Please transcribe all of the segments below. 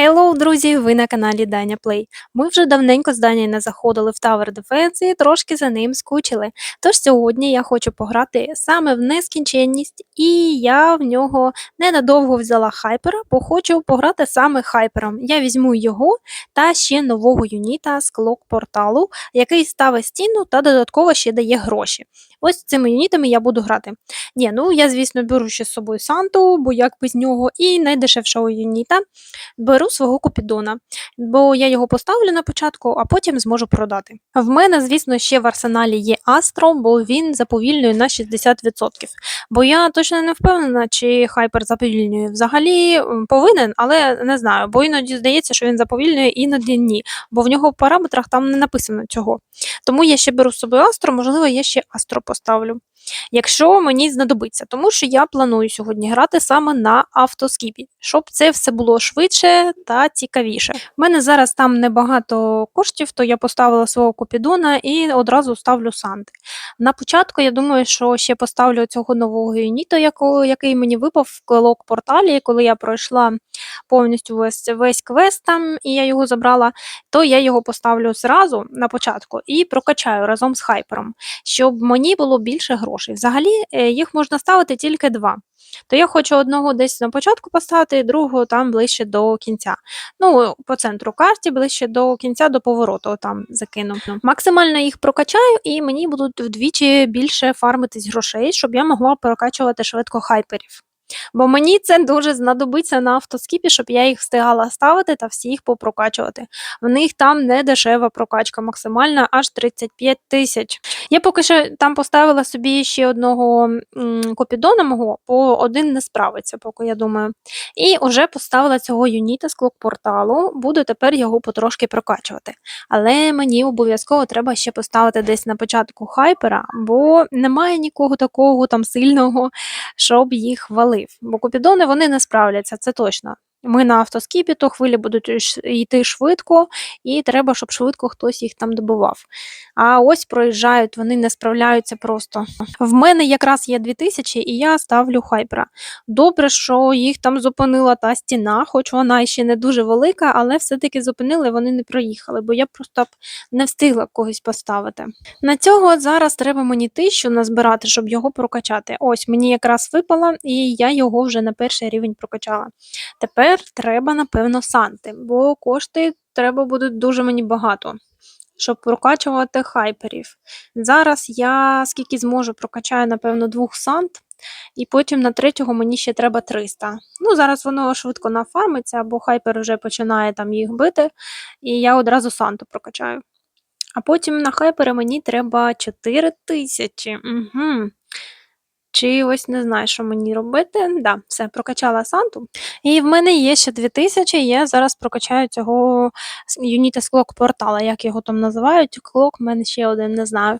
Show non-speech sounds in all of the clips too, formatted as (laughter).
Hello, друзі! Ви на каналі Даня Плей. Ми вже давненько з Данією не заходили в Tower Defense і трошки за ним скучили. Тож сьогодні я хочу пограти саме в нескінченність, і я в нього ненадовго взяла хайпера, бо хочу пограти саме хайпером. Я візьму його та ще нового юніта з клок порталу, який ставить стіну та додатково ще дає гроші. Ось цими юнітами я буду грати. Ні, ну я, звісно, беру ще з собою Санту, бо як без нього, і найдешевшого юніта беру свого Купідона, бо я його поставлю на початку, а потім зможу продати. В мене, звісно, ще в арсеналі є Астро, бо він заповільнює на 60%. Бо я точно не впевнена, чи хайпер заповільнює. Взагалі повинен, але не знаю, бо іноді здається, що він заповільнює, іноді ні. Бо в нього в параметрах там не написано цього. Тому я ще беру з собою Астро, можливо, я ще Астро поставлю. Якщо мені знадобиться, тому що я планую сьогодні грати саме на автоскіпі, щоб це все було швидше та цікавіше. У мене зараз там небагато коштів, то я поставила свого Купідона і одразу ставлю Санти. На початку я думаю, що ще поставлю цього нового юніта, який мені випав в колок порталі, коли я пройшла повністю весь, весь квест там, і я його забрала, то я його поставлю зразу на початку і прокачаю разом з хайпером щоб мені було більше грошей. Взагалі е, їх можна ставити тільки два. То я хочу одного десь на початку поставити, і другого там ближче до кінця. Ну, по центру карті, ближче до кінця, до повороту там закину. Максимально їх прокачаю, і мені будуть вдвічі більше фармитись грошей, щоб я могла прокачувати швидко хайперів. Бо мені це дуже знадобиться на автоскіпі, щоб я їх встигала ставити та всіх попрокачувати. В них там не дешева прокачка, максимальна аж 35 тисяч. Я поки що там поставила собі ще одного копідона мого, бо один не справиться, поки я думаю. І вже поставила цього юніта з клок-порталу, буду тепер його потрошки прокачувати. Але мені обов'язково треба ще поставити десь на початку хайпера, бо немає нікого такого там сильного, щоб їх валив. Бо купідони вони не справляться, це точно. Ми на автоскіпі, то хвилі будуть йти швидко, і треба, щоб швидко хтось їх там добивав. А ось проїжджають, вони не справляються просто. В мене якраз є 2000, і я ставлю хайпера. Добре, що їх там зупинила та стіна, хоч вона ще не дуже велика, але все-таки зупинили, вони не проїхали, бо я просто б не встигла когось поставити. На цього зараз треба мені тисячу назбирати, щоб його прокачати. Ось мені якраз випало, і я його вже на перший рівень прокачала. Тепер треба, напевно, санти, бо кошти треба буде дуже мені багато, щоб прокачувати хайперів. Зараз я скільки зможу прокачаю, напевно, двох сант, і потім на третього мені ще треба 300. Ну, зараз воно швидко нафармиться, бо хайпер вже починає там їх бити, і я одразу санту прокачаю. А потім на хайпери мені треба 4 тисячі. Угу. Чи ось не знаю, що мені робити. Да, все, прокачала Санту. І в мене є ще 2000, я зараз прокачаю цього юніта з клок портала, як його там називають. Клок, в мене ще один, не знаю.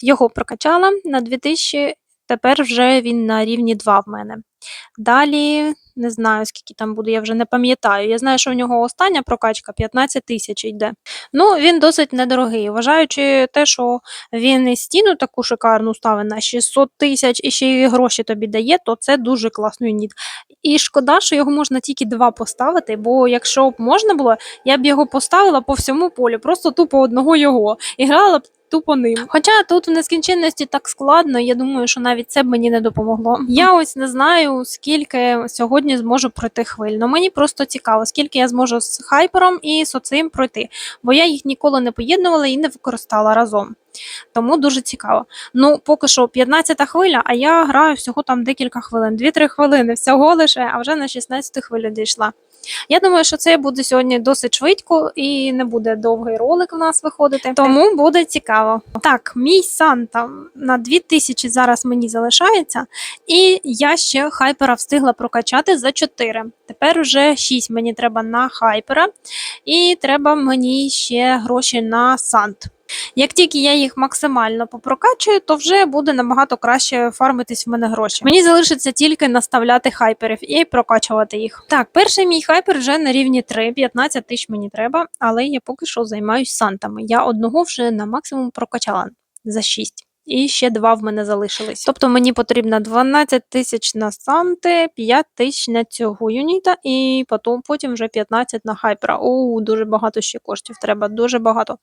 Його прокачала на 2000, тепер вже він на рівні 2 в мене. Далі не знаю, скільки там буде, я вже не пам'ятаю. Я знаю, що в нього остання прокачка 15 тисяч йде. Ну, він досить недорогий. Вважаючи те, що він і стіну таку шикарну ставить на 600 тисяч і ще й гроші тобі дає, то це дуже класний юніт. І шкода, що його можна тільки два поставити, бо якщо б можна було, я б його поставила по всьому полю, просто тупо одного його, і грала б тупо ним. Хоча тут в нескінченності так складно, я думаю, що навіть це б мені не допомогло. Я ось не знаю, скільки сьогодні зможу пройти хвиль. Но мені просто цікаво, скільки я зможу з хайпером і з оцим пройти, бо я їх ніколи не поєднувала і не використала разом. Тому дуже цікаво. Ну, поки що 15 хвиля, а я граю всього там декілька хвилин, 2-3 хвилини, всього лише, а вже на 16 хвилю дійшла. Я думаю, що це буде сьогодні досить швидко і не буде довгий ролик у нас виходити, тому буде цікаво. Так, мій Санта на 2000 зараз мені залишається, і я ще хайпера встигла прокачати за 4. Тепер уже 6 мені треба на хайпера, і треба мені ще гроші на сант. Як тільки я їх максимально попрокачую, то вже буде набагато краще фармитись в мене гроші. Мені залишиться тільки наставляти хайперів і прокачувати їх. Так, перший мій хайпер вже на рівні 3, 15 тисяч мені треба, але я поки що займаюсь сантами. Я одного вже на максимум прокачала за 6. І ще два в мене залишились. Тобто мені потрібно 12 тисяч на Санти, 5 тисяч на цього юніта, і потім, потім вже 15 на хайпера. О, дуже багато ще коштів треба, дуже багато.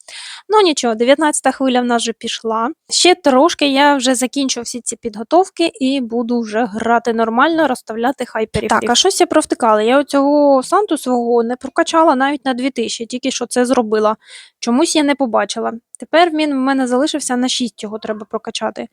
Ну нічого, 19 хвиля в нас вже пішла. Ще трошки я вже закінчу всі ці підготовки і буду вже грати нормально, розставляти хайперів. Так, а щось я провтикала. Я оцього Санту свого не прокачала навіть на 2000, тільки що це зробила. Чомусь я не побачила. Тепер він в мене залишився на шість його треба прокачати.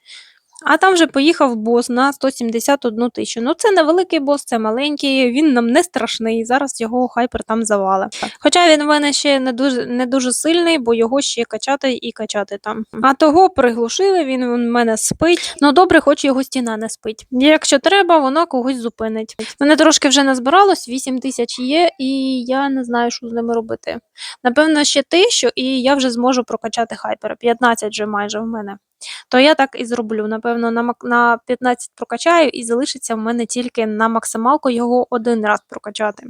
А там вже поїхав бос на 171 тисячу. Ну це невеликий бос, це маленький, він нам не страшний. Зараз його хайпер там завале. Хоча він в мене ще не дуже не дуже сильний, бо його ще качати і качати там. А того приглушили, він в мене спить. Ну добре, хоч його стіна не спить. Якщо треба, вона когось зупинить. Мене трошки вже назбиралось, 8 тисяч є, і я не знаю, що з ними робити. Напевно, ще тисячу, і я вже зможу прокачати хайпера. 15 вже майже в мене. То я так і зроблю. Напевно, на на 15 прокачаю і залишиться в мене тільки на максималку його один раз прокачати.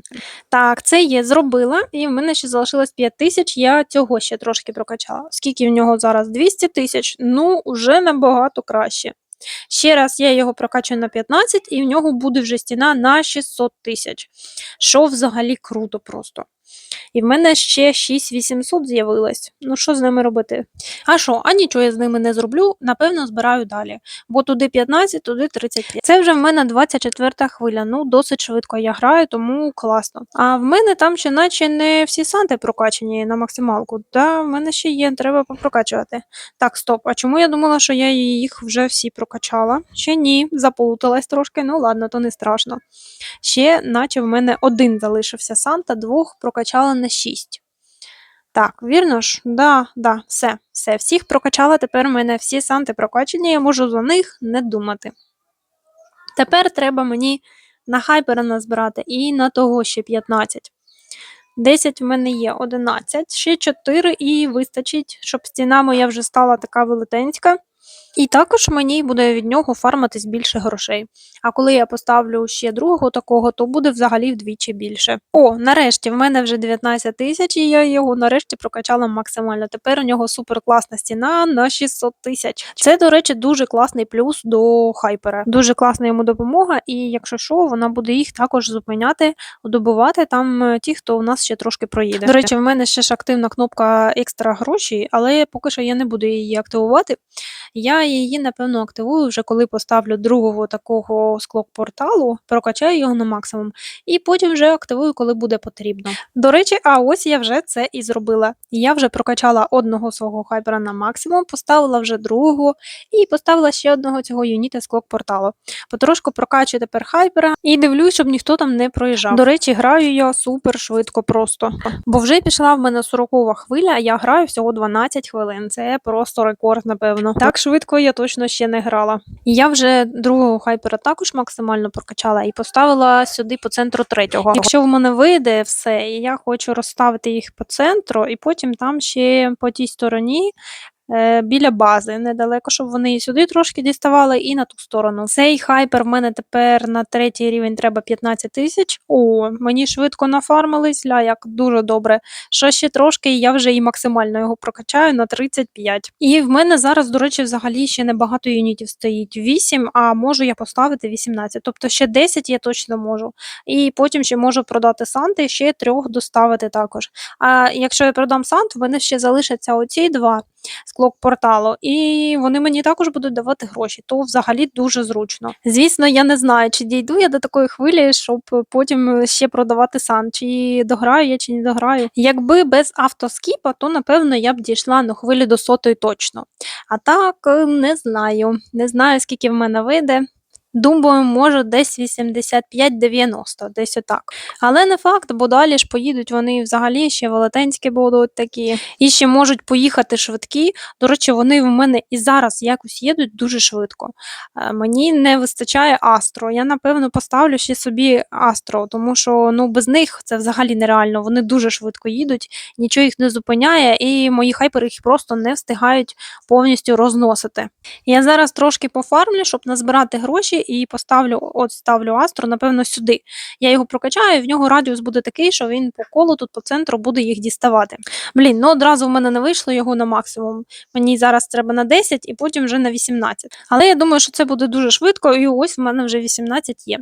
Так, це є, зробила, і в мене ще залишилось 5 тисяч, я цього ще трошки прокачала. Скільки в нього зараз? 200 тисяч, ну, вже набагато краще. Ще раз я його прокачую на 15, і в нього буде вже стіна на 600 тисяч. Що взагалі круто просто. І в мене ще 6800 з'явилось. Ну, що з ними робити? А що? А нічого я з ними не зроблю, напевно, збираю далі. Бо туди 15, туди 35. Це вже в мене 24 хвиля. Ну, досить швидко я граю, тому класно. А в мене там ще наче не всі санти прокачані на максималку. Та в мене ще є, треба попрокачувати. Так, стоп. А чому я думала, що я їх вже всі прокачала? Ще ні, заплуталась трошки, ну ладно, то не страшно. Ще, наче в мене один залишився санта, двох прокачала на 6. Так, вірно ж? Да, да, все, все, всіх прокачала. Тепер у мене всі санти прокачані, я можу за них не думати. Тепер треба мені на хайпера назбирати і на того ще 15. 10 в мене є 11, ще 4 і вистачить, щоб стіна моя вже стала така велетенська. І також мені буде від нього фармитись більше грошей. А коли я поставлю ще другого такого, то буде взагалі вдвічі більше. О, нарешті, в мене вже 19 тисяч, і я його нарешті прокачала максимально. Тепер у нього суперкласна стіна на 600 тисяч. Це, до речі, дуже класний плюс до хайпера. Дуже класна йому допомога, і якщо що, вона буде їх також зупиняти, добувати там е, ті, хто у нас ще трошки проїде. До речі, в мене ще ж активна кнопка екстра гроші, але поки що я не буду її активувати. Я її, напевно, активую вже коли поставлю другого такого склок порталу, прокачаю його на максимум, і потім вже активую, коли буде потрібно. До речі, а ось я вже це і зробила. Я вже прокачала одного свого хайпера на максимум, поставила вже другого і поставила ще одного цього юніта склок порталу. Потрошку прокачую тепер хайпера і дивлюсь, щоб ніхто там не проїжджав. До речі, граю я супер швидко просто. Бо вже пішла в мене 40 хвиля, а я граю всього 12 хвилин. Це просто рекорд, напевно. Так швидко я точно ще не грала. Я вже другого хайпера також максимально прокачала і поставила сюди по центру третього. Якщо в мене вийде все, і я хочу розставити їх по центру, і потім там ще по тій стороні. Е, Біля бази недалеко, щоб вони і сюди трошки діставали, і на ту сторону. Цей хайпер в мене тепер на третій рівень треба 15 тисяч. О, мені швидко нафармились, ля, як дуже добре. Що ще трошки, і я вже і максимально його прокачаю на 35. І в мене зараз, до речі, взагалі ще небагато юнітів стоїть. 8, а можу я поставити 18. Тобто ще 10 я точно можу. І потім ще можу продати санти, ще трьох доставити також. А якщо я продам сант, в мене ще залишаться оці два склок порталу, і вони мені також будуть давати гроші, то взагалі дуже зручно. Звісно, я не знаю, чи дійду я до такої хвилі, щоб потім ще продавати сан, чи дограю я, чи не дограю. Якби без автоскіпа, то напевно я б дійшла на хвилі до сотої точно. А так, е, не знаю. Не знаю, скільки в мене вийде. Думаю, може десь 85-90, десь отак. Але не факт, бо далі ж поїдуть вони взагалі ще велетенські будуть такі. І ще можуть поїхати швидкі. До речі, вони в мене і зараз якось їдуть дуже швидко. Е, Мені не вистачає Астро. Я, напевно, поставлю ще собі Астро, тому що ну, без них це взагалі нереально. Вони дуже швидко їдуть, нічого їх не зупиняє, і мої хайпери їх просто не встигають повністю розносити. Я зараз трошки пофармлю, щоб назбирати гроші і поставлю, от ставлю Астру, напевно, сюди. Я його прокачаю, і в нього радіус буде такий, що він по колу тут по центру буде їх діставати. Блін, ну одразу в мене не вийшло його на максимум. Мені зараз треба на 10 і потім вже на 18. Але я думаю, що це буде дуже швидко, і ось в мене вже 18 є.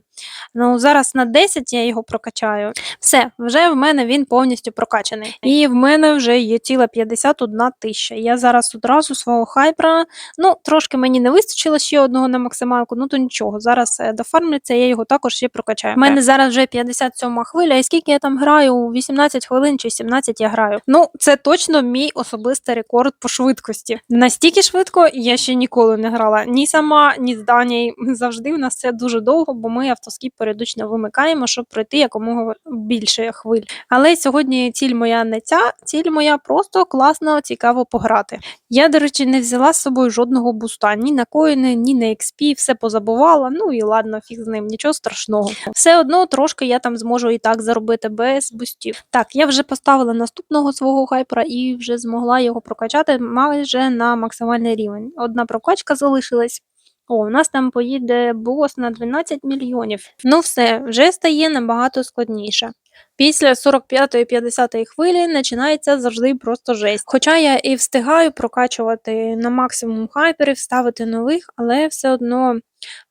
Ну, зараз на 10 я його прокачаю. Все, вже в мене він повністю прокачаний. І в мене вже є ціла 51 тисяча. Я зараз одразу свого хайпера. Ну, трошки мені не вистачило ще одного на максималку, ну то нічого. Зараз е, дофармлюється, я його також ще прокачаю. У мене зараз вже 57 хвиля, і скільки я там граю? 18 хвилин чи 17 я граю. Ну, це точно мій особистий рекорд по швидкості. Настільки швидко я ще ніколи не грала. Ні сама, ні з Данією. (laughs) Завжди в нас це дуже довго, бо ми автоскіп періодично вимикаємо, щоб пройти якомога більше хвиль. Але сьогодні ціль моя не ця, ціль моя просто класно, цікаво пограти. Я, до речі, не взяла з собою жодного буста, ні на коїни, ні на XP, все позабувала. Ну і ладно, фіг з ним, нічого страшного. Все одно трошки я там зможу і так заробити без бустів. Так, я вже поставила наступного свого хайпера і вже змогла його прокачати майже на максимальний рівень. Одна прокачка залишилась. О, у нас там поїде бос на 12 мільйонів. Ну все, вже стає набагато складніше. Після 45-50 хвилі починається завжди просто жесть. Хоча я і встигаю прокачувати на максимум хайперів, ставити нових, але все одно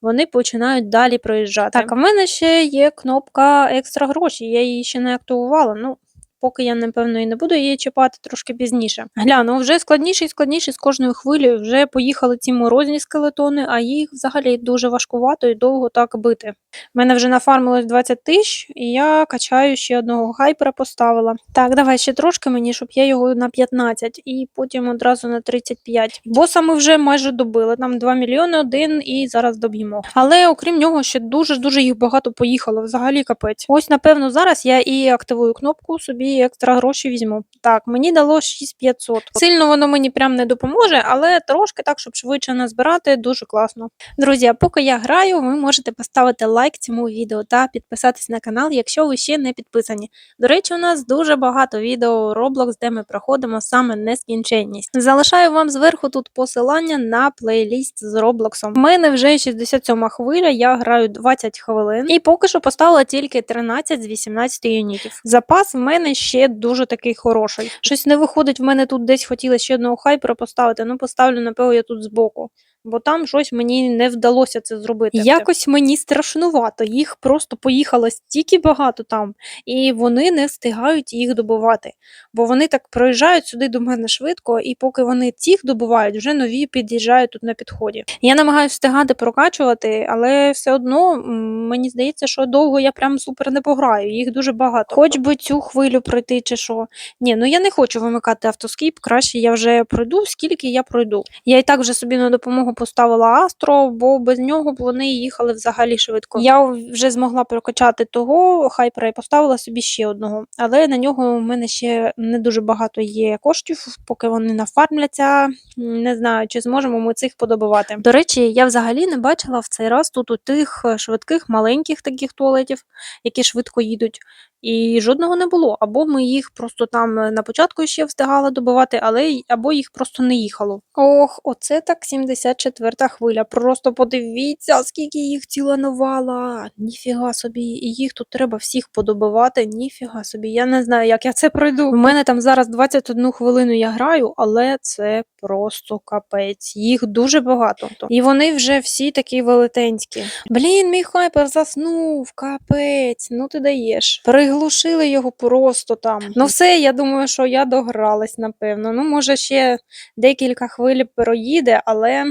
вони починають далі проїжджати. Так, а в мене ще є кнопка екстра гроші, я її ще не активувала. Ну, поки я, напевно, і не буду її чіпати трошки пізніше. Гляну, вже складніше і складніше з кожною хвилею вже поїхали ці морозні скелетони, а їх взагалі дуже важкувато і довго так бити. У мене вже нафармилось 20 тисяч, і я качаю ще одного хайпера поставила. Так, давай ще трошки мені, щоб я його на 15 і потім одразу на 35. Боса ми вже майже добили. Там 2 мільйони один і зараз доб'ємо. Але окрім нього, ще дуже-дуже їх багато поїхало. Взагалі капець. Ось, напевно, зараз я і активую кнопку собі екстра гроші візьму. Так, мені дало 6500. Сильно воно мені прям не допоможе, але трошки так, щоб швидше назбирати, дуже класно. Друзі, а поки я граю, ви можете поставити лайк цьому відео та підписатись на канал, якщо ви ще не підписані. До речі, у нас дуже багато відео Roblox, де ми проходимо саме нескінченність. Залишаю вам зверху тут посилання на плейліст з Роблоксом. У мене вже 67 хвиля, я граю 20 хвилин і поки що поставила тільки 13 з 18 юнітів. Запас в мене ще дуже такий хороший. Щось не виходить в мене тут десь хотіла ще одного хайпера поставити, ну поставлю, напевно, я тут збоку. Бо там щось мені не вдалося це зробити. Якось мені страшнувато. Їх просто поїхало стільки багато там, і вони не встигають їх добувати. Бо вони так проїжджають сюди до мене швидко, і поки вони цих добувають, вже нові під'їжджають тут на підході. Я намагаюся встигати прокачувати, але все одно мені здається, що довго я прям супер не пограю. Їх дуже багато. Хоч би цю хвилю пройти чи що. Ні, ну я не хочу вимикати автоскіп, краще я вже пройду, скільки я пройду. Я і так вже собі на допомогу поставила Астро, бо без нього б вони їхали взагалі швидко. Я вже змогла прокачати того хайпера і поставила собі ще одного. Але на нього в мене ще не дуже багато є коштів, поки вони нафармляться. Не знаю, чи зможемо ми цих подобувати. До речі, я взагалі не бачила в цей раз тут у тих швидких маленьких таких туалетів, які швидко їдуть. І жодного не було. Або ми їх просто там е, на початку ще встигали добивати, але або їх просто не їхало. Ох, оце так 74-та хвиля. Просто подивіться, скільки їх ціленувала. Ніфіга собі, і їх тут треба всіх подобивати. Ніфіга собі. Я не знаю, як я це пройду. У мене там зараз 21 хвилину я граю, але це просто капець. Їх дуже багато. І вони вже всі такі велетенські. Блін, мій хайпер заснув, капець. Ну ти даєш. Приглушили його просто там. Ну все, я думаю, що я догралась, напевно. Ну, може, ще декілька хвиль проїде, але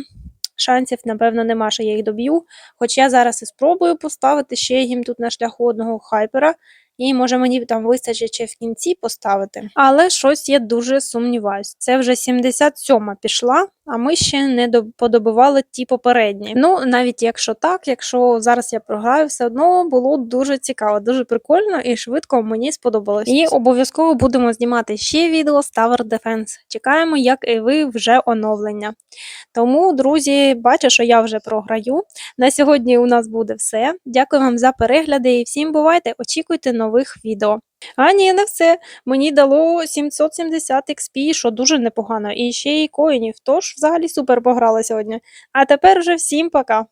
шансів, напевно, нема, що я їх доб'ю. Хоч я зараз і спробую поставити ще їм тут на шляху одного хайпера. І може мені там вистачить ще в кінці поставити. Але щось я дуже сумніваюсь. Це вже 77-ма пішла, а ми ще не до- подобивали ті попередні. Ну, навіть якщо так, якщо зараз я програю, все одно було дуже цікаво, дуже прикольно і швидко мені сподобалось. І обов'язково будемо знімати ще відео з Tower Defense. Чекаємо, як і ви вже оновлення. Тому, друзі, бачу, що я вже програю. На сьогодні у нас буде все. Дякую вам за перегляди і всім бувайте! Очікуйте нових відео. А ні, не все. Мені дало 770 XP, що дуже непогано. І ще й коїнів. Тож взагалі супер пограла сьогодні. А тепер вже всім пока.